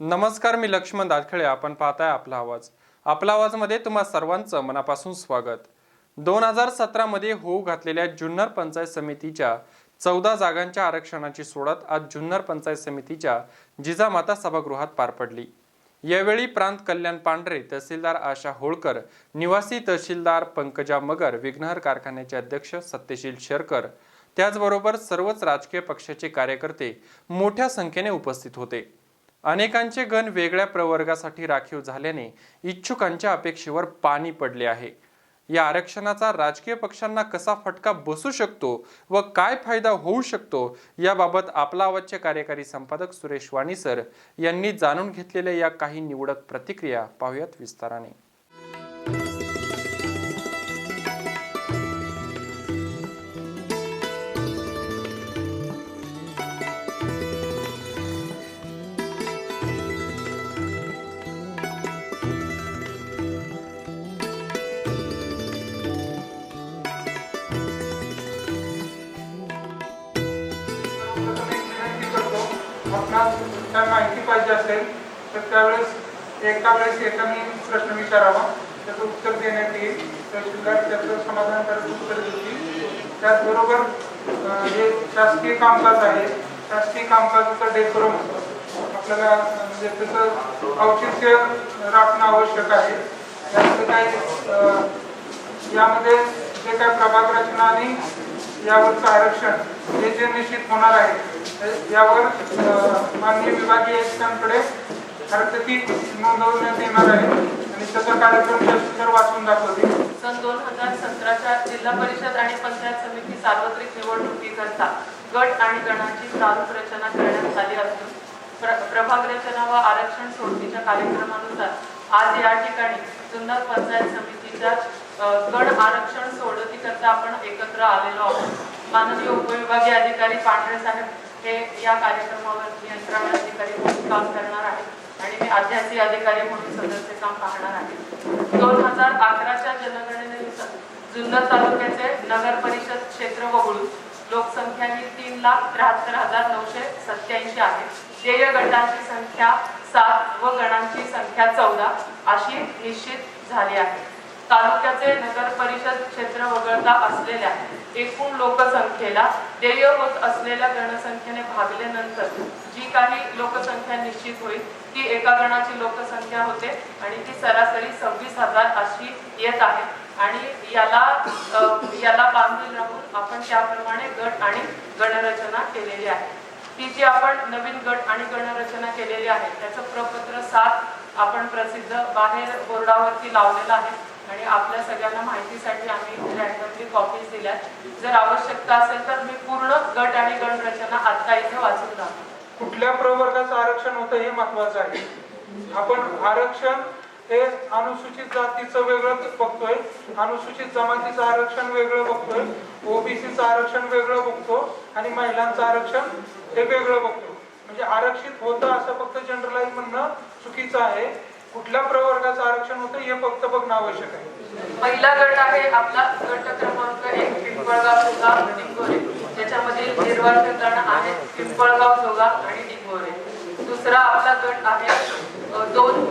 नमस्कार मी लक्ष्मण दाखळे आपण पाहताय आपला आवाज. आपला आवाजमध्ये तुम्हा सर्वांचं मनापासून स्वागत. दोन हजार सतरामध्ये होऊ घातलेल्या जुन्नर पंचायत समितीच्या चौदा जागांच्या आरक्षणाची सोडत आज जुन्नर पंचायत समितीच्या जिजामाता सभागृहात पार पडली. यावेळी प्रांत कल्याण पांढरे तहसीलदार आशा होळकर निवासी तहसीलदार पंकजा मगर विघ्नहर कारखान्याचे अध्यक्ष सत्यशील शेरकर त्याचबरोबर सर्वच राजकीय पक्षाचे कार्यकर्ते मोठ्या संख्येने उपस्थित होते. अनेकांचे गण वेगळ्या प्रवर्गासाठी राखीव झाल्याने इच्छुकांच्या अपेक्षेवर पाणी पडले आहे. या आरक्षणाचा राजकीय पक्षांना कसा फटका बसू शकतो व काय फायदा होऊ शकतो याबाबत आपला आवाजचे कार्यकारी संपादक सुरेश वाणीसर यांनी जाणून घेतलेल्या या काही निवडक प्रतिक्रिया पाहूयात विस्ताराने. एका वेळेस एकाने प्रश्न विचारावा. त्याचं उत्तर देण्यात येईल. तहसीलदार त्याचं समाधानकारक उत्तर देतील. त्याचबरोबर जे शासकीय कामकाज आहे. शासकीय कामकाजाचा डेकोरम आपल्याला म्हणजे त्याचं औचित्य राखणं आवश्यक आहे. त्यामध्ये काय यामध्ये जे काय प्रभाग रचना आणि यावरचं आरक्षण हे जे निश्चित होणार आहे यावर माननीय विभागीय आयुक्तांकडे हरकती नोंदवण्यात येणार आहे. आणि त्याचा कार्यक्रम तर वाचून दाखवते. सन दोन हजार सतराच्या जिल्हा परिषद आणि पंचायत समिती सार्वत्रिक निवडणुकीकरता गट आणि गणांची प्रारूप रचना करण्यात आली असून प्र प्रभाग रचना व आरक्षण सोडतीच्या कार्यक्रमानुसार आज या ठिकाणी जुन्नर पंचायत समितीच्या अ, गण आरक्षण सोडतीकरता आपण एकत्र आलेलो आहोत. माननीय उपविभागीय अधिकारी पांढरे साहेब हे या कार्यक्रमावर नियंत्रण अधिकारी म्हणून काम करणार आहेत. आणि मी आध्यासी अधिकारी म्हणून सदस्य काम पाहणार आहे. दोन हजार अकराच्या जनगणनेनुसार जुन्नर तालुक्याचे नगर परिषद क्षेत्र वगळून लोकसंख्या ही तीन लाख त्र्याहत्तर हजार नऊशे सत्याऐंशी आहे. ध्येय गटांची संख्या सात व गणांची संख्या चौदा अशी निश्चित झाली आहे. तालुक्याचे नगर परिषद क्षेत्र वगळता असलेल्या एकूण लोकसंख्येला ध्येय होत असलेल्या गणसंख्येने भागल्यानंतर जी काही लोकसंख्या निश्चित होईल ती एका गणाची लोकसंख्या होते आणि ती सरासरी सव्वीस हजार अशी येत आहे. आणि याला याला बांधून राहून आपण त्याप्रमाणे गट आणि गणरचना केलेली आहे. ती जी आपण नवीन गट आणि गणरचना केलेली आहे त्याचं प्रपत्र सात आपण प्रसिद्ध बाहेर बोर्डावरती लावलेलं आहे. आणि आपल्या सगळ्यांना माहितीसाठी आम्ही रॅन्डमली कॉपीज दिल्या जर आवश्यकता असेल तर मी पूर्ण गट आणि गणरचना आता इथे वाचून दाखवतो. कुठल्या प्रवर्गाचं आरक्षण होतं हे महत्वाचं आहे. आपण आरक्षण हे अनुसूचित जातीचं वेगळं बघतोय. अनुसूचित जमातीचं आरक्षण वेगळं बघतोय. ओबीसीचं आरक्षण वेगळं बघतो आणि महिलांचं आरक्षण हे वेगळं बघतो. म्हणजे आरक्षित होतं असं फक्त जनरलाइज म्हणणं चुकीचं आहे. कुठल्या प्रवर्गाचं आरक्षण होतं हे फक्त बघणं आवश्यक आहे. पहिला गट आहे आपला गट क्रमांक एक पिंपळगाव त्याच्यामध्ये निर्वाळ गण आहे पिंपळगाव जोगा आणि डिंगोरे. दुसरा आपला गट आहे दोन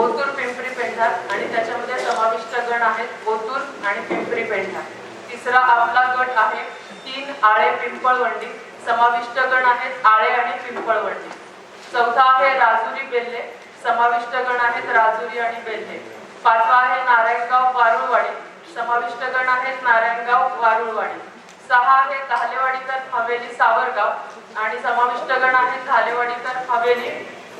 ओतूर पिंपरी पेंढार आणि त्याच्यामध्ये समाविष्ट गण आहेत ओतूर आणि पिंपरी पेंढार. तिसरा आपला गट आहे तीन आळे पिंपळवंडी. समाविष्ट गण आहेत आळे आणि पिंपळवंडी. चौथा आहे राजुरी बेल्ले समाविष्ट गण आहेत राजुरी आणि बेल्ले पाचवा आहे नारायणगाव वारुळवाडी. समाविष्ट गण आहेत नारायणगाव वारुळवाडी. सहा आहे धालेवाडीकर हवेली सावरगाव आणि समाविष्ट गण आहेत धालेवाडीकर हवेली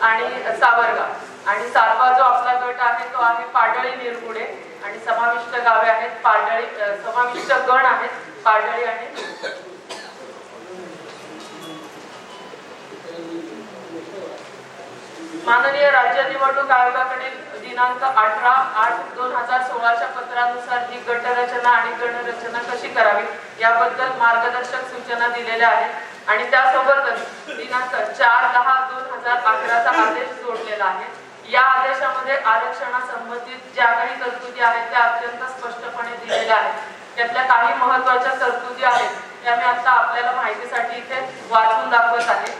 आणि सावरगाव. आणि सातवा जो आपला गट आहे तो आहे पाडळी निरगुडे आणि समाविष्ट गावे आहेत पाडळी समाविष्ट गण आहेत पाडळी आणि माननीय राज्य निवडणूक आयोगाकडील दिनांक अठरा आठ दोन हजार सोळाच्या पत्रानुसार ही गटरचना आणि गणरचना कशी करावी याबद्दल मार्गदर्शक सूचना दिलेल्या आहेत. आणि त्यासोबतच दिनांक चार दहा दोन हजार अकराचा आदेश जोडलेला आहे. या आदेशामध्ये आरक्षणासंबंधित ज्या काही तरतुदी आहेत त्या अत्यंत स्पष्टपणे दिलेल्या आहेत. त्यातल्या काही महत्त्वाच्या तरतुदी आहेत त्या मी आता आपल्याला माहितीसाठी इथे वाचून दाखवत आहे.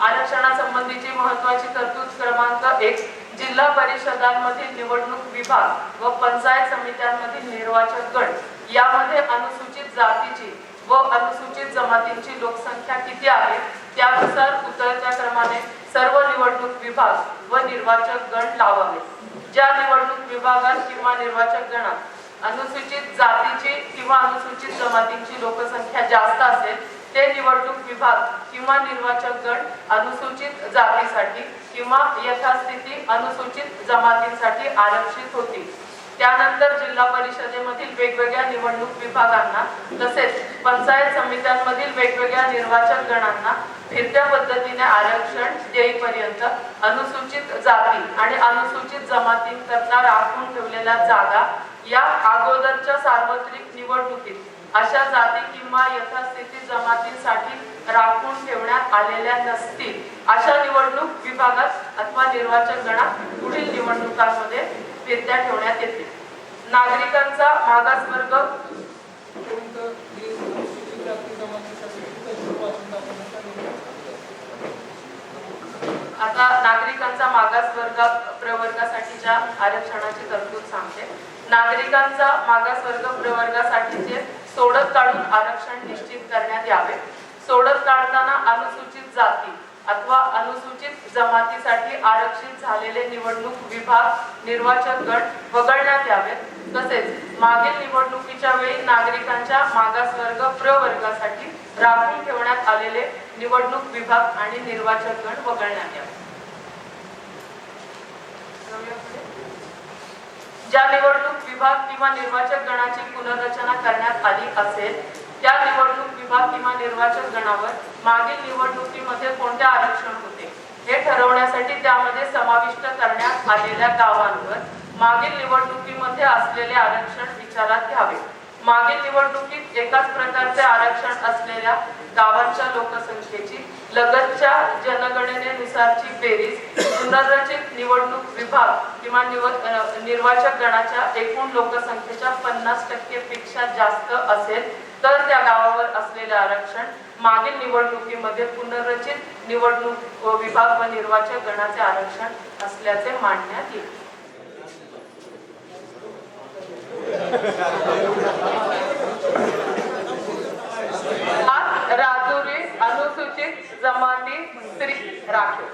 आरक्षणासंबंधीची महत्वाची तरतूद क्रमांक एक जिल्हा परिषदांमधील निवडणूक विभाग व पंचायत समित्यांमधील निर्वाचक गट यामध्ये अनुसूचित जातीची व अनुसूचित जमातींची लोकसंख्या किती आहे? त्यानुसार उतरत्या क्रमाने सर्व निवडणूक विभाग व निर्वाचक गण लावावे. ज्या निवडणूक विभागात किंवा निर्वाचक गणात अनुसूचित जातीची किंवा अनुसूचित जमातींची लोकसंख्या जास्त असेल ते निवडणूक विभाग किंवा निर्वाचक गण अनुसूचित जातीसाठी किंवा यथास्थिती अनुसूचित जमातींसाठी आरक्षित होती. त्यानंतर जिल्हा परिषदेमधील वेगवेगळ्या निवडणूक विभागांना तसेच पंचायत समित्यांमधील वेगवेगळ्या निर्वाचन गणांना फिरत्या पद्धतीने आरक्षण देईपर्यंत अनुसूचित जाती आणि अनुसूचित जमातींकरता राखून ठेवलेल्या जागा या अगोदरच्या सार्वत्रिक निवडणुकीत अशा जाती किंवा यथास्थिती जमातींसाठी राखून ठेवण्यात आलेल्या नसतील अशा निवडणूक विभागात अथवा निर्वाचन गणात पुढील निवडणुकांमध्ये फिरत्या ठेवण्यात येतील. नागरिकांचा मागासवर्ग आता नागरिकांचा मागास वर्ग प्रवर्गासाठीच्या आरक्षणाची तरतूद सांगते. नागरिकांचा मागास वर्ग प्रवर्गासाठीचे सोडत काढून आरक्षण निश्चित करण्यात यावे. सोडत काढताना अनुसूचित जाती अथवा अनुसूचित जमातीसाठी आरक्षित झालेले निवडणूक विभाग निर्वाचक गट वगळण्यात यावेत. तसेच मागील निवडणुकीच्या वेळी नागरिकांच्या मागासवर्ग प्रवर्गासाठी राखून ठेवण्यात आलेले निवडणूक विभाग आणि निर्वाचक गण वगळण्यात यावे ज्या निवडणूक विभाग किंवा निर्वाचक गणाची पुनर्रचना करण्यात आली असेल त्या निवडणूक विभाग किंवा निर्वाचक गणावर मागील निवडणुकीमध्ये कोणते आरक्षण होते? हे ठरवण्यासाठी त्यामध्ये समाविष्ट करण्यात आलेल्या गावांवर मागील निवडणुकीमध्ये असलेले आरक्षण विचारात घ्यावे. मागील निवडणुकीत एकाच प्रकारचे आरक्षण असलेल्या गावांच्या लोकसंख्येची लगतच्या जनगणनेनुसारची बेरीज पुनर्रचित निवडणूक विभाग किंवा निवड निर्वाचक गणाच्या एकूण लोकसंख्येच्या पन्नास टक्के पेक्षा जास्त असेल तर त्या गावावर असलेले आरक्षण मागील निवडणुकीमध्ये पुनर्रचित निवडणूक विभाग व निर्वाचक गणाचे आरक्षण असल्याचे मांडण्यात येईल. राजुरी अनुसूचित जमाती स्त्री राखीव.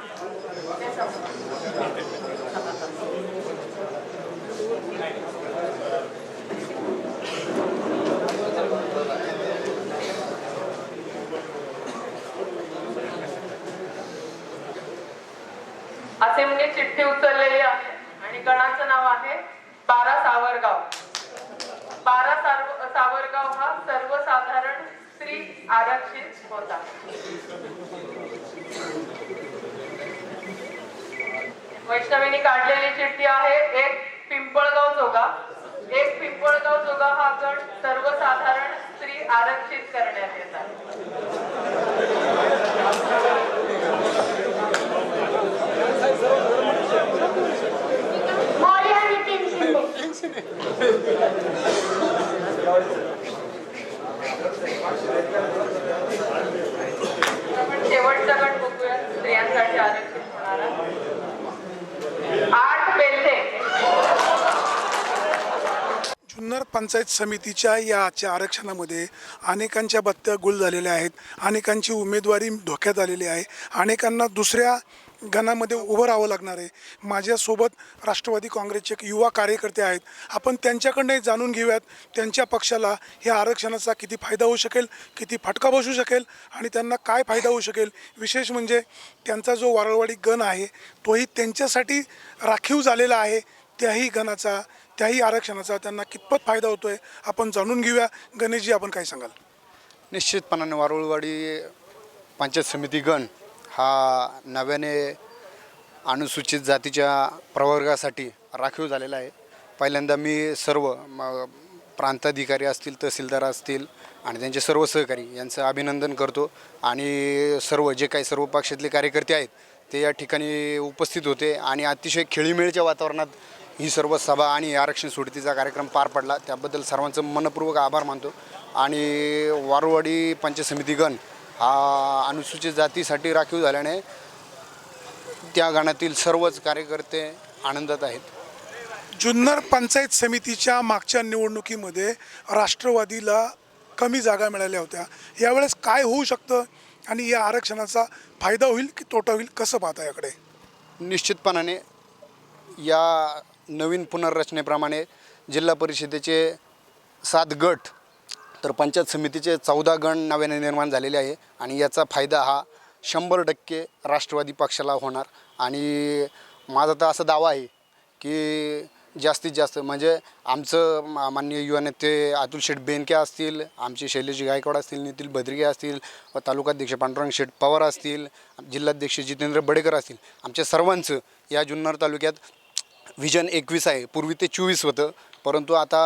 असे म्हणजे चिठ्ठी उचललेली आहे. आणि गणाचं नाव आहे बारा सावरगाव. बारा सार्व सावरगाव हा सर्वसाधारण स्त्री आरक्षित होता. वैष्णवीने काढलेली चिठ्ठी आहे एक पिंपळगाव जोगा. एक पिंपळगाव जोगा हा गण सर्वसाधारण स्त्री आरक्षित करण्यात येतात. शेवटचा गट बघूया. स्त्रियांसाठी आरक्षित होणारा आठ बेल्ले जुन्नर पंचायत समितीच्या याच्या आरक्षणामध्ये अनेकांच्या बत्त्या गुल झालेल्या आहेत. अनेकांची उमेदवारी धोक्यात आलेली आहे. अनेकांना दुसऱ्या गणामध्ये उभं राहावं लागणार आहे. माझ्यासोबत राष्ट्रवादी काँग्रेसचे एक युवा कार्यकर्ते आहेत. आपण त्यांच्याकडनं जाणून घेऊयात त्यांच्या पक्षाला ह्या आरक्षणाचा किती फायदा होऊ शकेल किती फटका बसू शकेल आणि त्यांना काय फायदा होऊ शकेल. विशेष म्हणजे त्यांचा जो वारळवाडी गण आहे तोही त्यांच्यासाठी राखीव झालेला आहे. त्याही गणाचा त्याही आरक्षणाचा त्यांना कितपत फायदा होतो आहे आपण जाणून घेऊया. गणेशजी आपण काय सांगाल? निश्चितपणाने वारुळवाडी पंचायत समिती गण हा नव्याने अनुसूचित जातीच्या प्रवर्गासाठी राखीव झालेला आहे. पहिल्यांदा मी सर्व म प्रांताधिकारी असतील तहसीलदार असतील आणि त्यांचे सर्व सहकारी यांचं अभिनंदन करतो. आणि सर्व जे काही सर्व पक्षातले कार्यकर्ते आहेत ते या ठिकाणी उपस्थित होते आणि अतिशय खेळीमेळीच्या वातावरणात ही सर्व सभा आणि आरक्षण सोडतीचा कार्यक्रम पार पडला. त्याबद्दल सर्वांचं मनपूर्वक आभार मानतो. आणि वारुवाडी पंचायत समितीगण हा अनुसूचित जातीसाठी राखीव झाल्याने त्या गणातील सर्वच कार्यकर्ते आनंदात आहेत. जुन्नर पंचायत समितीच्या मागच्या निवडणुकीमध्ये राष्ट्रवादीला कमी जागा मिळाल्या होत्या. यावेळेस काय होऊ शकतं आणि या आरक्षणाचा फायदा होईल की तोटा होईल कसं पाहता याकडे? निश्चितपणाने या नवीन पुनर्रचनेप्रमाणे जिल्हा परिषदेचे सात गट तर पंचायत समितीचे चौदा गण नव्याने निर्माण झालेले आहे आणि याचा फायदा हा शंभर टक्के राष्ट्रवादी पक्षाला होणार. आणि माझा तर असा दावा आहे की जास्तीत जास्त म्हणजे आमचं मा- माननीय युवा नेते अतुल शेठ बेनके असतील आमचे शैलेश गायकवाड असतील नितील भद्रिके असतील व तालुकाध्यक्ष पांडुरंग शेठ पवार असतील जिल्हाध्यक्ष जितेंद्र बडेकर असतील. आमच्या सर्वांचं या जुन्नर तालुक्यात व्हिजन एकवीस आहे. पूर्वी ते चोवीस होतं. परंतु आता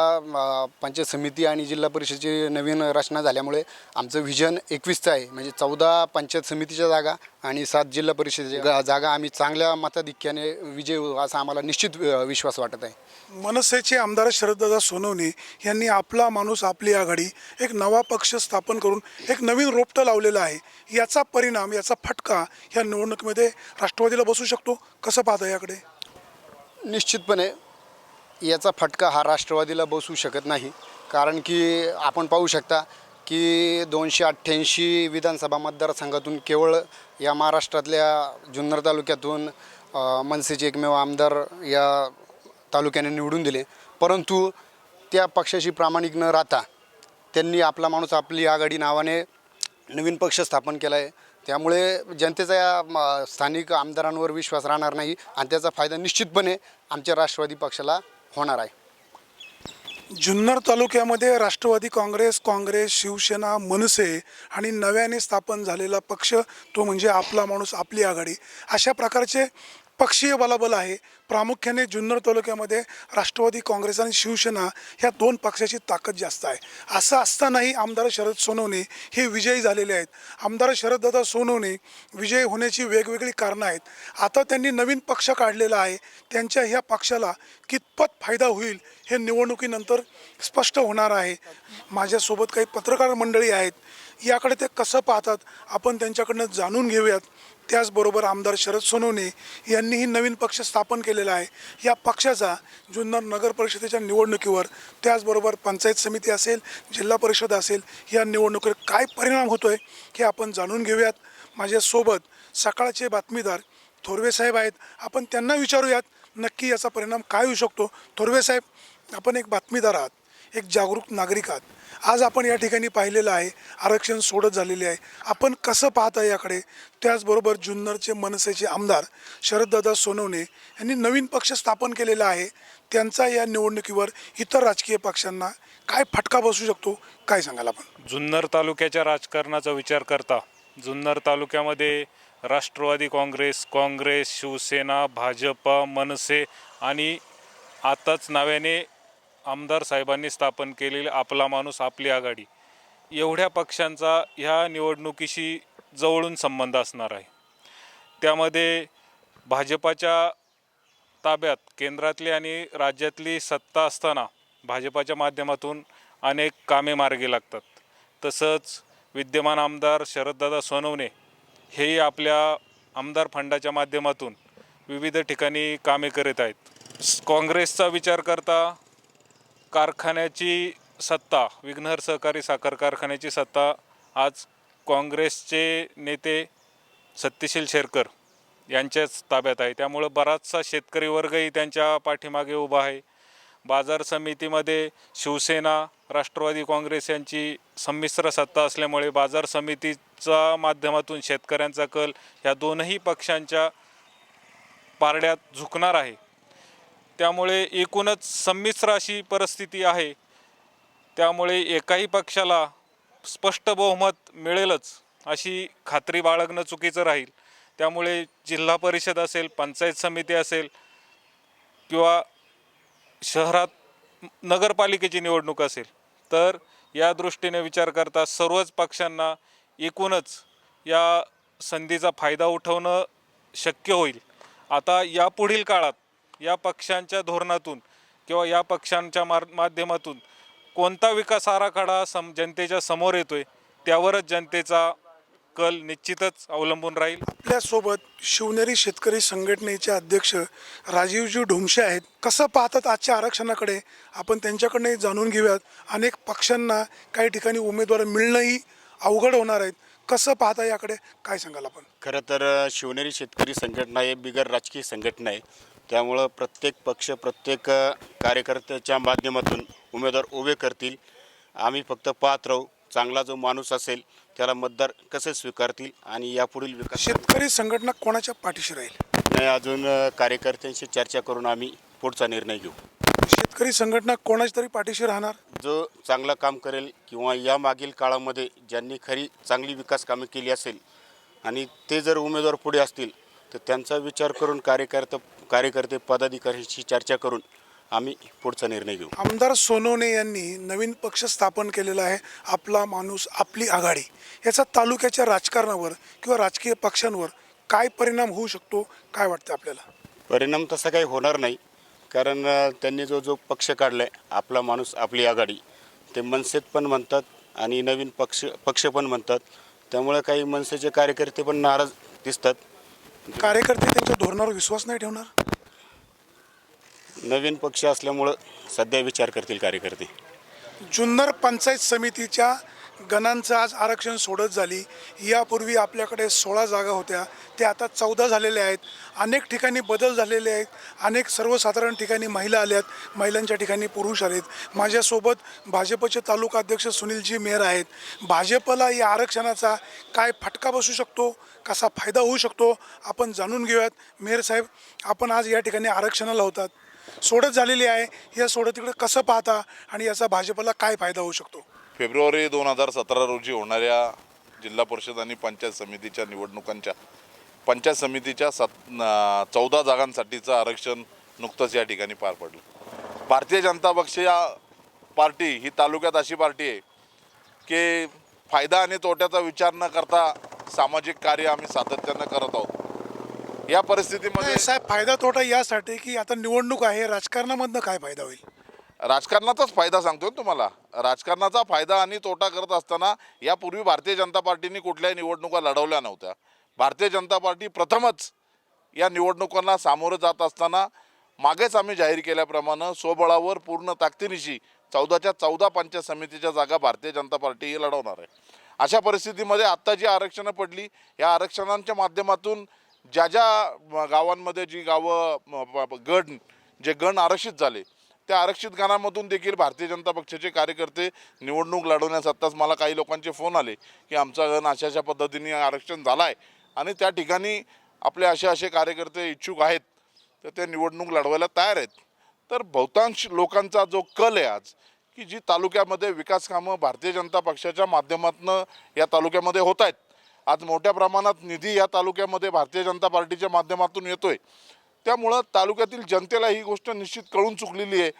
पंचायत समिती आणि जिल्हा परिषदेची नवीन रचना झाल्यामुळे आमचं व्हिजन एकवीसचं आहे. म्हणजे चौदा पंचायत समितीच्या जागा आणि सात जिल्हा परिषदेच्या जागा आम्ही चांगल्या मताधिक्याने विजय असा आम्हाला निश्चित विश्वास वाटत आहे. मनसेचे आमदार शरददादा सोनवणे यांनी आपला माणूस आपली आघाडी एक नवा पक्ष स्थापन करून एक नवीन रोपटं लावलेलं आहे. याचा परिणाम याचा फटका या निवडणुकीमध्ये राष्ट्रवादीला बसू शकतो? कसं पाहता याकडे? निश्चितपणे याचा फटका हा राष्ट्रवादीला बसू शकत नाही. कारण की आपण पाहू शकता की दोनशे अठ्ठ्याऐंशी विधानसभा मतदारसंघातून केवळ या महाराष्ट्रातल्या जुन्नर तालुक्यातून मनसेचे एकमेव आमदार या तालुक्याने निवडून दिले. परंतु त्या पक्षाशी प्रामाणिक न राहता त्यांनी आपला माणूस आपली आघाडी नावाने नवीन पक्ष स्थापन केला आहे त्यामुळे जनतेचा या म, स्थानिक आमदारांवर विश्वास राहणार नाही आणि त्याचा फायदा निश्चितपणे आमच्या राष्ट्रवादी पक्षाला होणार आहे. जुन्नर तालुक्यामध्ये राष्ट्रवादी काँग्रेस काँग्रेस शिवसेना मनसे आणि नव्याने स्थापन झालेला पक्ष तो म्हणजे आपला माणूस आपली आघाडी. अशा प्रकारचे पक्षीय बलाबल आहे. प्रामुख्याने जुन्नर तालुक्यामध्ये राष्ट्रवादी काँग्रेस आणि शिवसेना ह्या दोन पक्षाची ताकद जास्त आहे. असं असतानाही आमदार शरद सोनवणे हे विजयी झालेले आहेत. आमदार शरददादा सोनवणे विजयी होण्याची वेगवेगळी कारणं आहेत. आता त्यांनी नवीन पक्ष काढलेला आहे. त्यांच्या ह्या पक्षाला कितपत फायदा होईल हे निवडणुकीनंतर स्पष्ट होणार आहे. माझ्यासोबत काही पत्रकार मंडळी आहेत. याकडे ते कसं पाहतात आपण त्यांच्याकडनं जाणून घेऊयात. त्याचबरोबर आमदार शरद सोनवणे यांनीही नवीन पक्ष स्थापन केलेला आहे. या पक्षाचा जुन्नर नगर परिषदेच्या निवडणुकीवर त्याचबरोबर पंचायत समिती असेल जिल्हा परिषद असेल या निवडणुकीवर काय परिणाम होतो आहे हे आपण जाणून घेऊयात. माझ्यासोबत सकाळचे बातमीदार थोरवे साहेब आहेत. आपण त्यांना विचारूयात नक्की याचा परिणाम काय होऊ शकतो? थोरवे साहेब आपण एक बातमीदार आहात. एक जागरूक नागरिक आहात. आज आपण या ठिकाणी पाहिलेलं आहे आरक्षण सोडत झालेले आहे. आपण कसं पाहता याकडे? त्याचबरोबर जुन्नरचे मनसेचे आमदार शरददादा सोनवणे यांनी नवीन पक्ष स्थापन केलेला आहे. त्यांचा या निवडणुकीवर इतर राजकीय पक्षांना काय फटका बसू शकतो? काय सांगाल आपण? जुन्नर तालुक्याच्या राजकारणाचा विचार करता जुन्नर तालुक्यामध्ये राष्ट्रवादी काँग्रेस काँग्रेस शिवसेना भाजपा मनसे आणि आताच नव्याने आमदार साहेबांनी स्थापन केलेली आपला माणूस आपली आघाडी. एवढ्या पक्षांचा ह्या निवडणुकीशी जवळून संबंध असणार आहे. त्यामध्ये भाजपाच्या ताब्यात केंद्रातली आणि राज्यातली सत्ता असताना भाजपाच्या माध्यमातून अनेक कामे मार्गी लागतात. तसंच विद्यमान आमदार शरददादा सोनवणे हेही आपल्या आमदार फंडाच्या माध्यमातून विविध ठिकाणी कामे करीत आहेत. काँग्रेसचा विचार करता कारखान्याची सत्ता विघ्नर सहकारी साखर कारखान्याची सत्ता आज काँग्रेसचे नेते सत्यशील शेरकर यांच्याच ताब्यात आहे. त्यामुळं बराचसा शेतकरी वर्गही त्यांच्या पाठीमागे उभा आहे. बाजार समितीमध्ये शिवसेना राष्ट्रवादी काँग्रेस यांची संमिश्र सत्ता असल्यामुळे बाजार समितीच्या माध्यमातून शेतकऱ्यांचा कल ह्या दोनही पक्षांच्या पारड्यात झुकणार आहे. त्यामुळे एकूणच संमिश्र अशी परिस्थिती आहे. त्यामुळे एकाही पक्षाला स्पष्ट बहुमत मिळेलच अशी खात्री बाळगणं चुकीचं राहील. त्यामुळे जिल्हा परिषद असेल पंचायत समिती असेल किंवा शहरात नगरपालिकेची निवडणूक असेल तर या दृष्टीने विचार करता सर्वच पक्षांना एकूणच या संधीचा फायदा उठवणं शक्य होईल. आता यापुढील काळात या पक्षांच्या धोरणातून किंवा या पक्षांच्या मार माध्यमातून कोणता विकास आराखडा सम जनतेच्या समोर येतोय त्यावरच जनतेचा कल निश्चितच अवलंबून राहील. आपल्यासोबत शिवनेरी शेतकरी संघटनेचे अध्यक्ष राजीवजी ढोमशे आहेत. कसं पाहतात आजच्या आरक्षणाकडे? आपण त्यांच्याकडनंही जाणून घेऊयात. अनेक पक्षांना काही ठिकाणी उमेदवार मिळणंही अवघड होणार आहेत कसं पाहता याकडे? काय सांगाल आपण? खरं तर शिवनेरी शेतकरी संघटना हे बिगर राजकीय संघटना आहे. त्यामुळं प्रत्येक पक्ष प्रत्येक कार्यकर्त्याच्या माध्यमातून उमेदवार उभे करतील. आम्ही फक्त पाहत राहू. चांगला जो माणूस असेल त्याला मतदार कसे स्वीकारतील आणि यापुढील विकास शेतकरी संघटना कोणाच्या पाठीशी राहील? नाही अजून कार्यकर्त्यांशी चर्चा करून आम्ही पुढचा निर्णय घेऊ. शेतकरी संघटना कोणाच्या तरी पाठीशी राहणार? जो चांगलं काम करेल किंवा या मागील काळामध्ये ज्यांनी खरी चांगली विकास कामे केली असेल आणि ते जर उमेदवार पुढे असतील तर त्यांचा विचार करून कार्यकर्ते कार्यकर्ते पदाधिकाऱ्यांशी चर्चा करून आम्ही पुढचा निर्णय घेऊ. आमदार सोनवणे यांनी नवीन पक्ष स्थापन केलेला आहे आपला माणूस आपली आघाडी. याचा तालुक्याच्या राजकारणावर किंवा राजकीय पक्षांवर काय परिणाम होऊ शकतो काय वाटतं आपल्याला? परिणाम तसा काही होणार नाही कारण त्यांनी जो जो पक्ष काढला आहे आपला माणूस आपली आघाडी ते मनसेत पण म्हणतात आणि नवीन पक्ष पक्ष पण म्हणतात. त्यामुळे काही मनसेचे कार्यकर्ते पण नाराज दिसतात. कार्यकर्ते त्यांच्या धोरणावर विश्वास नाही ठेवणार? नवीन पक्ष असल्यामुळं सध्या विचार करतील कार्यकर्ते. जुन्नर पंचायत समितीच्या गणांचं आज आरक्षण सोडत झाली. यापूर्वी आपल्याकडे सोळा जागा होत्या. त्या आता चौदा झालेल्या आहेत. अनेक ठिकाणी बदल झालेले आहेत. अनेक सर्वसाधारण ठिकाणी महिला आल्यात. महिलांच्या ठिकाणी पुरुष आलेत. माझ्यासोबत भाजपचे तालुका अध्यक्ष सुनीलजी मेहर आहेत. भाजपला या आरक्षणाचा काय फटका बसू शकतो? कसा फायदा होऊ शकतो? आपण जाणून घेऊयात. मेहर साहेब आपण आज या ठिकाणी आरक्षणाला होतात. सोडत झालेली आहे. या सोडतीकडे कसं पाहता आणि याचा भाजपला काय फायदा होऊ शकतो? फेब्रुवारी दोन हजार सतरा रोजी होणाऱ्या जिल्हा परिषद आणि पंचायत समितीच्या निवडणुकांच्या पंचायत समितीच्या सात चौदा जागांसाठीचं आरक्षण नुकतंच या ठिकाणी पार पडलं. भारतीय जनता पक्ष या पार्टी ही तालुक्यात अशी पार्टी आहे की फायदा आणि तोट्याचा विचार न करता सामाजिक कार्य आम्ही सातत्यानं करत आहोत. या परिस्थितीमध्ये साहेब फायदा तोटा यासाठी की आता निवडणूक आहे राजकारणामधनं काय फायदा होईल? राजकारणाचाच फायदा सांगतोय ना तुम्हाला. राजकारणाचा फायदा आणि तोटा करत असताना यापूर्वी भारतीय जनता पार्टीने कुठल्याही निवडणुका लढवल्या नव्हत्या. भारतीय जनता पार्टी प्रथमच या निवडणुकांना सामोरं जात असताना मागेच आम्ही जाहीर केल्याप्रमाणे स्वबळावर पूर्ण ताकदीनिशी चौदाच्या चौदा पंचायत समितीच्या जागा भारतीय जनता पार्टी ही लढवणार आहे. अशा परिस्थितीमध्ये आत्ता जी आरक्षणं पडली या आरक्षणांच्या माध्यमातून ज्या ज्या गावांमध्ये जी गावं गण जे गण आरक्षित झाले त्या आरक्षित गणामधून देखील भारतीय जनता पक्षाचे कार्यकर्ते निवडणूक लढवण्यास आत्ताच मला काही लोकांचे फोन आले की आमचा गण अशा अशा पद्धतीने आरक्षण झाला आहे आणि त्या ठिकाणी आपले असे असे कार्यकर्ते इच्छुक आहेत तर ते निवडणूक लढवायला तयार आहेत. तर बहुतांश लोकांचा जो कल आहे आज की जी तालुक्यामध्ये विकास कामं भारतीय जनता पक्षाच्या माध्यमातून या तालुक्यामध्ये होत आहेत. आज मोठ्या प्रमाणात निधी या तालुक्यामध्ये भारतीय जनता पार्टीच्या माध्यमातून येतोय. त्यामुळं तालुक्यातील जनतेला ही गोष्ट निश्चित कळून चुकलेली आहे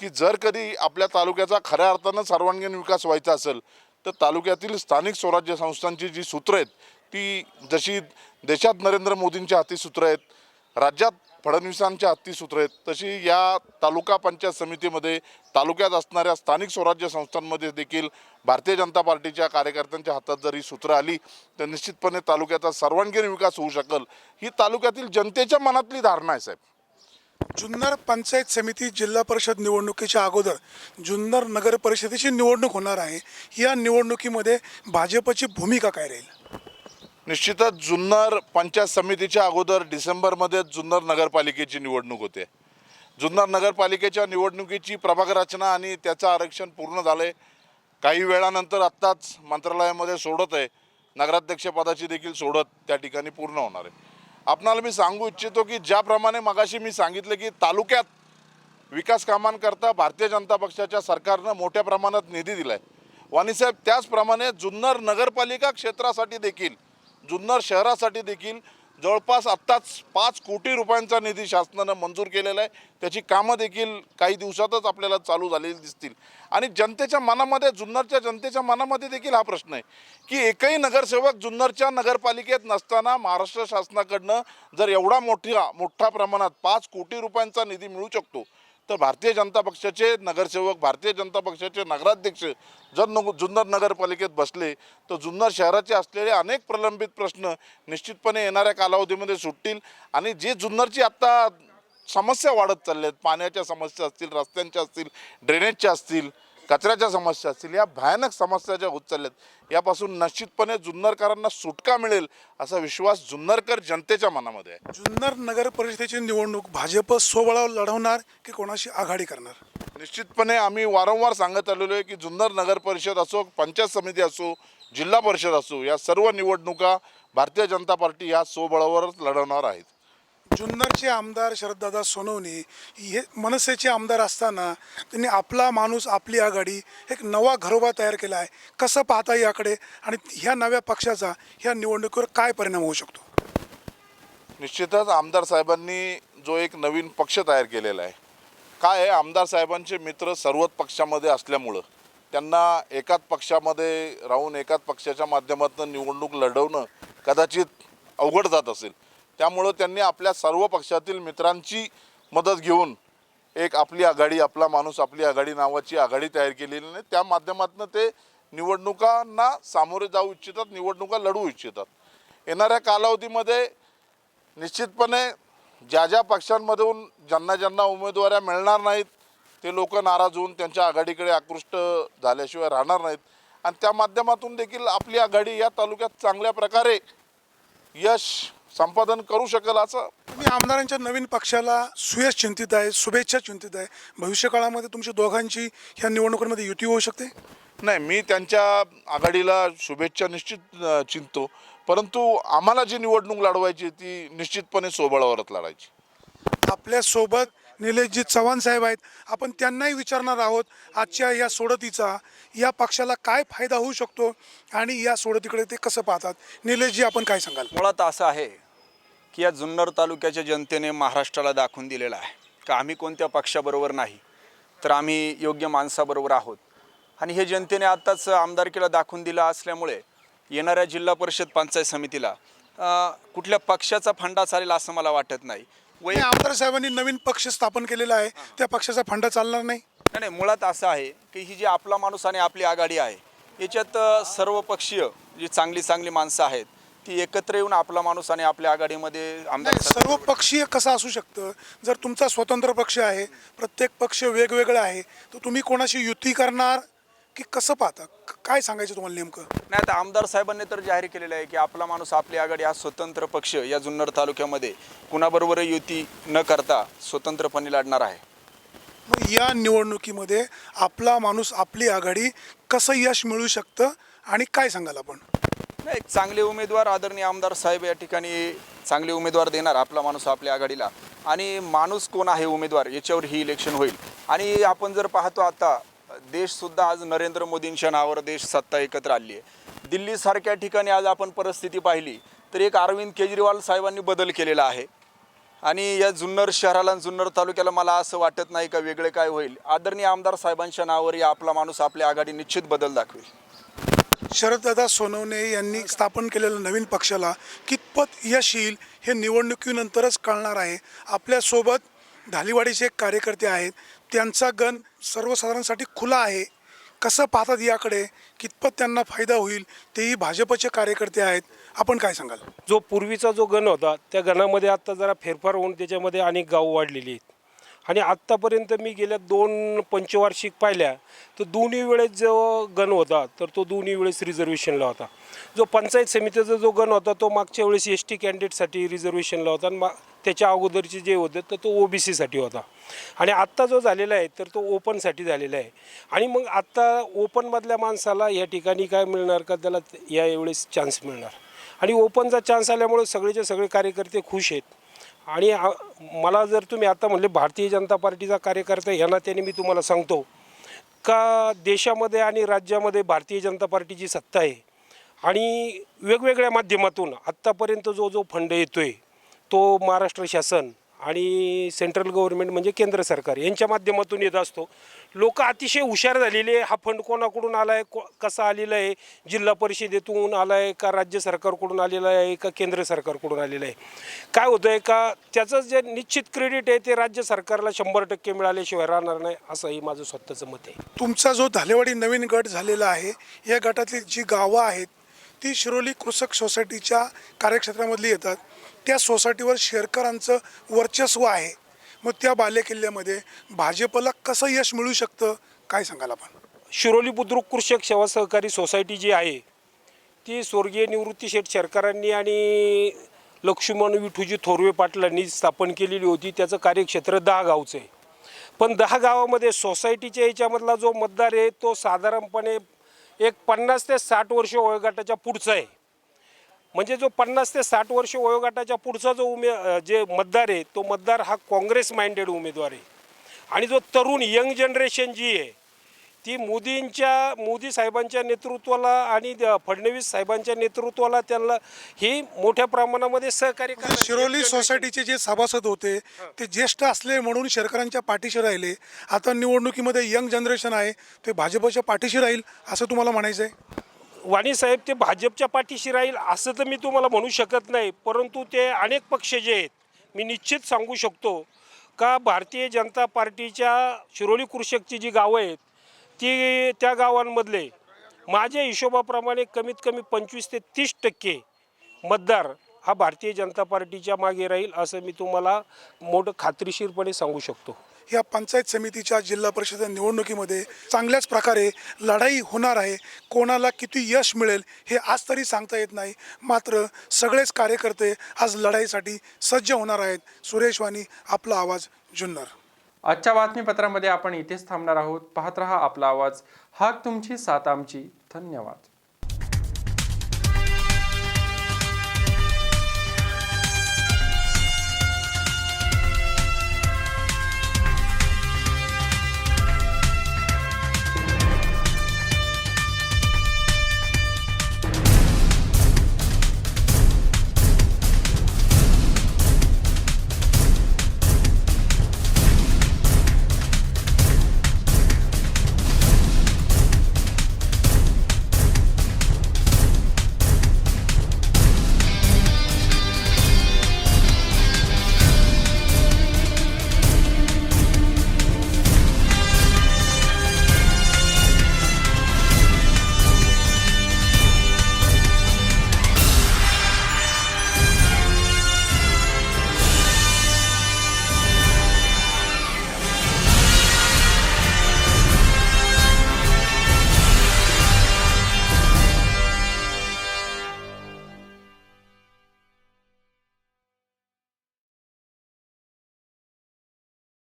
की जर कधी आपल्या तालुक्याचा खऱ्या अर्थानं सर्वांगीण विकास व्हायचा असेल तर तालुक्यातील स्थानिक स्वराज्य संस्थांची जी सूत्रं आहेत ती जशी देशात नरेंद्र मोदींच्या हाती सूत्रं आहेत राज्यात फडणवीसांच्या हाती सूत्र आहेत. तशी या तालुका पंचायत समितीमध्ये तालुक्यात असणाऱ्या स्थानिक स्वराज्य संस्थांमध्ये देखील भारतीय जनता पार्टीच्या कार्यकर्त्यांच्या हातात जर ही सूत्रं आली तर निश्चितपणे तालुक्याचा सर्वांगीण विकास होऊ शकेल. ही तालुक्यातील जनतेच्या मनातली धारणा आहे साहेब. जुन्नर पंचायत समिती जिल्हा परिषद निवडणुकीच्या अगोदर जुन्नर नगर परिषदेची निवडणूक होणार आहे. या निवडणुकीमध्ये भाजपची भूमिका काय राहील? निश्चितच जुन्नर पंचायत समितीच्या अगोदर डिसेंबरमध्ये जुन्नर नगरपालिकेची निवडणूक होते. जुन्नर नगरपालिकेच्या निवडणुकीची प्रभाग रचना आणि त्याचं आरक्षण पूर्ण झालं आहे काही वेळानंतर आत्ताच मंत्रालयामध्ये सोडत आहे. नगराध्यक्षपदाची देखील सोडत त्या ठिकाणी पूर्ण होणार आहे. आपणाला मी सांगू इच्छितो की ज्याप्रमाणे मगाशी मी सांगितलं की तालुक्यात विकास कामांकरता भारतीय जनता पक्षाच्या सरकारनं मोठ्या प्रमाणात निधी दिलाय. वाणीसाहेब त्याचप्रमाणे जुन्नर नगरपालिका क्षेत्रासाठी देखील जुन्नर शहरासाठी देखील जवळपास आत्ताच पाच कोटी रुपयांचा निधी शासनानं मंजूर केलेला आहे. त्याची कामं देखील काही दिवसातच आपल्याला चालू झालेली दिसतील. आणि जनतेच्या मनामध्ये जुन्नरच्या जनतेच्या मनामध्ये देखील हा प्रश्न आहे की एकही नगरसेवक जुन्नरच्या नगरपालिकेत नसताना महाराष्ट्र शासनाकडनं जर एवढा मोठ्या मोठ्या प्रमाणात पाच कोटी रुपयांचा निधी मिळू शकतो तर भारतीय जनता पक्षाचे नगरसेवक भारतीय जनता पक्षाचे नगराध्यक्ष जर न जुन्नर नगरपालिकेत बसले तर जुन्नर शहराचे असलेले अनेक प्रलंबित प्रश्न निश्चितपणे येणाऱ्या कालावधीमध्ये सुटतील. आणि जे जुन्नरची आत्ता समस्या वाढत चालल्या आहेत पाण्याच्या समस्या असतील रस्त्यांच्या असतील ड्रेनेजच्या असतील कचऱ्याच्या समस्या असतील या भयानक समस्या ज्या होत चालल्यात यापासून निश्चितपणे जुन्नरकरांना सुटका मिळेल असा विश्वास जुन्नरकर जनतेच्या मनामध्ये आहे. जुन्नर नगर परिषदेची निवडणूक भाजप स्वबळावर लढवणार की कोणाशी आघाडी करणार? निश्चितपणे आम्ही वारंवार सांगत आलेलो आहे की जुन्नर नगर परिषद असो पंचायत समिती असो जिल्हा परिषद असो या सर्व निवडणुका भारतीय जनता पार्टी या स्वबळावरच लढवणार आहेत. जुन्नरचे आमदार शरददादा सोनवणे हे मनसेचे आमदार असताना त्यांनी आपला माणूस आपली आघाडी एक नवा घरोबा तयार केला आहे. कसं पाहता याकडे आणि ह्या नव्या पक्षाचा ह्या निवडणुकीवर काय परिणाम होऊ शकतो? निश्चितच आमदार साहेबांनी जो एक नवीन पक्ष तयार केलेला आहे. काय आहे आमदार साहेबांचे मित्र सर्वच पक्षामध्ये असल्यामुळं त्यांना एकाच पक्षामध्ये राहून एकाच पक्षाच्या माध्यमातून निवडणूक लढवणं कदाचित अवघड जात असेल. त्यामुळं त्यांनी आपल्या सर्व पक्षातील मित्रांची मदत घेऊन एक आपली आघाडी आपला माणूस आपली आघाडी नावाची आघाडी तयार केलेली नाही. त्या माध्यमातून ते निवडणुकांना सामोरे जाऊ इच्छितात निवडणुका लढवू इच्छितात. येणाऱ्या कालावधीमध्ये निश्चितपणे ज्या ज्या पक्षांमधून ज्यांना ज्यांना उमेदवाऱ्या मिळणार नाहीत ते लोक नाराज होऊन त्यांच्या आघाडीकडे आकृष्ट झाल्याशिवाय राहणार नाहीत. आणि त्या माध्यमातून देखील आपली आघाडी या तालुक्यात चांगल्या प्रकारे यश संपादन करू शकेल असं? तुम्ही आमदारांच्या नवीन पक्षाला सुयश चिंतित आहे शुभेच्छा चिंतित आहे. भविष्यकाळामध्ये तुमच्या दोघांची ह्या निवडणुकांमध्ये युती होऊ शकते? नाही मी त्यांच्या आघाडीला शुभेच्छा निश्चित चिंततो. परंतु आम्हाला जी निवडणूक लढवायची ती निश्चितपणे सोबळावरच लढायची. आपल्यासोबत निलेशजी चव्हाण साहेब आहेत. आपण त्यांनाही विचारणार आहोत आजच्या या सोडतीचा या पक्षाला काय फायदा होऊ शकतो आणि या सोडतीकडे ते कसं पाहतात? निलेशजी आपण काय सांगाल? मुळात असं आहे की या जुन्नर तालुक्याच्या जनतेने महाराष्ट्राला दाखवून दिलेलं आहे का आम्ही कोणत्या पक्षाबरोबर नाही तर आम्ही योग्य माणसाबरोबर आहोत. आणि हे जनतेने आत्ताच आमदारकीला दाखवून दिलं असल्यामुळे येणाऱ्या जिल्हा परिषद पंचायत समितीला कुठल्या पक्षाचा फंडा चालेल असं मला वाटत नाही. वै आणि आमदार साहेबांनी नवीन पक्ष स्थापन केलेला आहे त्या पक्षाचा फंडा चालणार नाही. नाही नाही मुळात असं आहे की ही जी आपला माणूस आणि आपली आघाडी आहे याच्यात सर्व पक्षीय जी चांगली चांगली माणसं आहेत ती एकत्र येऊन आपला माणूस आणि आपल्या आघाडीमध्ये आमदार सर्व पक्षीय कसं असू शकतं? जर तुमचा स्वतंत्र पक्ष आहे प्रत्येक पक्ष वेगवेगळा आहे तर तुम्ही कोणाशी युती करणार की कसं पाहता? क- काय सांगायचं तुम्हाला नेमकं? नाही आता आमदार साहेबांनी तर जाहीर केलेलं आहे की आपला माणूस आपली आघाडी हा स्वतंत्र पक्ष या जुन्नर तालुक्यामध्ये कुणाबरोबर युती न करता स्वतंत्रपणे लढणार आहे. मग या निवडणुकीमध्ये आपला माणूस आपली आघाडी कसं यश मिळू शकतं आणि काय सांगाल आपण? नाही एक चांगले उमेदवार आदरणीय आमदार साहेब या ठिकाणी चांगले उमेदवार देणार आपला माणूस आपल्या आघाडीला. आणि माणूस कोण आहे उमेदवार? याच्यावर ही इलेक्शन होईल. आणि आपण जर पाहतो आता देशसुद्धा आज नरेंद्र मोदींच्या नावावर देश सत्ता एकत्र आली आहे. दिल्लीसारख्या ठिकाणी आज आपण परिस्थिती पाहिली तर एक अरविंद केजरीवाल साहेबांनी बदल केलेला आहे. आणि या जुन्नर शहराला जुन्नर तालुक्याला मला असं वाटत नाही का वेगळे काय होईल. आदरणीय आमदार साहेबांच्या नावावर या आपला माणूस आपल्या आघाडी निश्चित बदल दाखवेल. शरददादा सोनवणे यांनी स्थापन केलेल्या नवीन पक्षाला कितपत यश येईल हे निवडणुकीनंतरच कळणार आहे. आपल्यासोबत ढालीवाडीचे एक कार्यकर्ते आहेत. त्यांचा गण सर्वसाधारणसाठी खुला आहे. कसं पाहतात याकडे? कितपत त्यांना फायदा होईल? तेही भाजपचे कार्यकर्ते आहेत. आपण काय सांगाल? जो पूर्वीचा जो गण होता त्या गणामध्ये आत्ता जरा फेरफार होऊन त्याच्यामध्ये अनेक गाव वाढलेली आहेत. आणि आत्तापर्यंत मी गेल्या दोन पंचवार्षिक पाहिल्या तर दोन्ही वेळेस जो गण होता तर तो दोन्ही वेळेस रिझर्वेशनला होता. जो पंचायत समितीचा जो गण होता तो मागच्या वेळेस एस टी कॅन्डिडेटसाठी रिझर्वेशनला होता आणि मा त्याच्या अगोदरचे जे होते तर तो ओ बी सीसाठी होता. आणि आत्ता जो झालेला आहे तर तो ओपनसाठी झालेला आहे. आणि मग आत्ता ओपनमधल्या माणसाला या ठिकाणी काय मिळणार का? त्याला यावेळेस चान्स मिळणार. आणि ओपनचा चान्स आल्यामुळे सगळेचे सगळे कार्यकर्ते खुश आहेत. आणि आ- मला जर तुम्ही आता म्हणले भारतीय जनता पार्टीचा कार्यकर्ता ह्या नात्याने मी तुम्हाला सांगतो का देशामध्ये आणि राज्यामध्ये भारतीय जनता पार्टीची सत्ता आहे आणि वेगवेगळ्या माध्यमातून आत्तापर्यंत जो जो फंड येतो आहे तो महाराष्ट्र शासन आणि सेंट्रल गव्हर्नमेंट म्हणजे केंद्र सरकार यांच्या माध्यमातून येत असतो. लोक अतिशय हुशार झालेले आहे. हा फंड कोणाकडून आला आहे को कसा आलेला आहे? जिल्हा परिषदेतून आला आहे का राज्य सरकारकडून आलेला आहे का केंद्र सरकारकडून आलेलं आहे? काय होतं आहे का त्याचं जे निश्चित क्रेडिट आहे ते राज्य सरकारला शंभर टक्के मिळाल्याशिवाय राहणार नाही असंही माझं स्वतःचं मत आहे. तुमचा जो धालेवाडी नवीन गट झालेला आहे या गटातली जी गावं आहेत ती शिरोली कृषक सोसायटीच्या कार्यक्षेत्रामधली येतात. त्या सोसायटीवर शेरकरांचं वर्चस्व आहे. मग त्या बालेकिल्ल्यामध्ये भाजपला कसं यश मिळू शकतं? काय सांगाल आपण? शिरोली बुद्रुक कृषक सेवा सहकारी सोसायटी जी आहे ती स्वर्गीय निवृत्ती शेठ शेरकरांनी आणि लक्ष्मण विठूजी थोरवे पाटलांनी स्थापन केलेली होती. त्याचं कार्यक्षेत्र दहा गावचं आहे. पण दहा गावामध्ये सोसायटीच्या याच्यामधला जो मतदार आहे तो साधारणपणे एक पन्नास ते साठ वर्ष वयोगटाच्या पुढचा आहे. म्हणजे जो पन्नास ते साठ वर्ष वयोगटाच्या पुढचा जो उमे जे मतदार आहे तो मतदार हा काँग्रेस माइंडेड उमेदवार आहे. आणि जो तरुण यंग जनरेशन जी आहे ती मोदींच्या मोदी साहेबांच्या नेतृत्वाला आणि फडणवीस साहेबांच्या नेतृत्वाला त्यांना ही मोठ्या प्रमाणामध्ये सहकार्य करण्याची शिरोली सोसायटीचे जे सभासद होते ते ज्येष्ठ असले म्हणून शेरकरांच्या पाठीशी राहिले. आता निवडणुकीमध्ये यंग जनरेशन आहे ते भाजपच्या पाठीशी राहील असं तुम्हाला म्हणायचं आहे वाणी साहेब ते भाजपच्या पाठीशी राहील असं तर मी तुम्हाला म्हणू शकत नाही परंतु ते अनेक पक्ष जे आहेत मी निश्चित सांगू शकतो का भारतीय जनता पार्टीच्या शिरोली कृषकची जी गावं आहेत ती त्या गावांमधले माझ्या हिशोबाप्रमाणे कमीत कमी पंचवीस ते तीस टक्के मतदार हा भारतीय जनता पार्टीच्या मागे राहील असं मी तुम्हाला मोठं खात्रीशीरपणे सांगू शकतो. या पंचायत समितीच्या जिल्हा परिषद निवडणुकीमध्ये चांगल्याच प्रकारे लढाई होणार आहे. कोणाला किती यश मिळेल हे आज तरी सांगता येत नाही. मात्र सगळेच कार्यकर्ते आज लढाईसाठी सज्ज होणार आहेत. सुरेश वाणी आपला आवाज जुन्नर. आजच्या बातमीपत्रामध्ये आपण इथेच थांबणार आहोत. पाहत रहा आपला आवाज. हाक तुमची साथ आमची. धन्यवाद.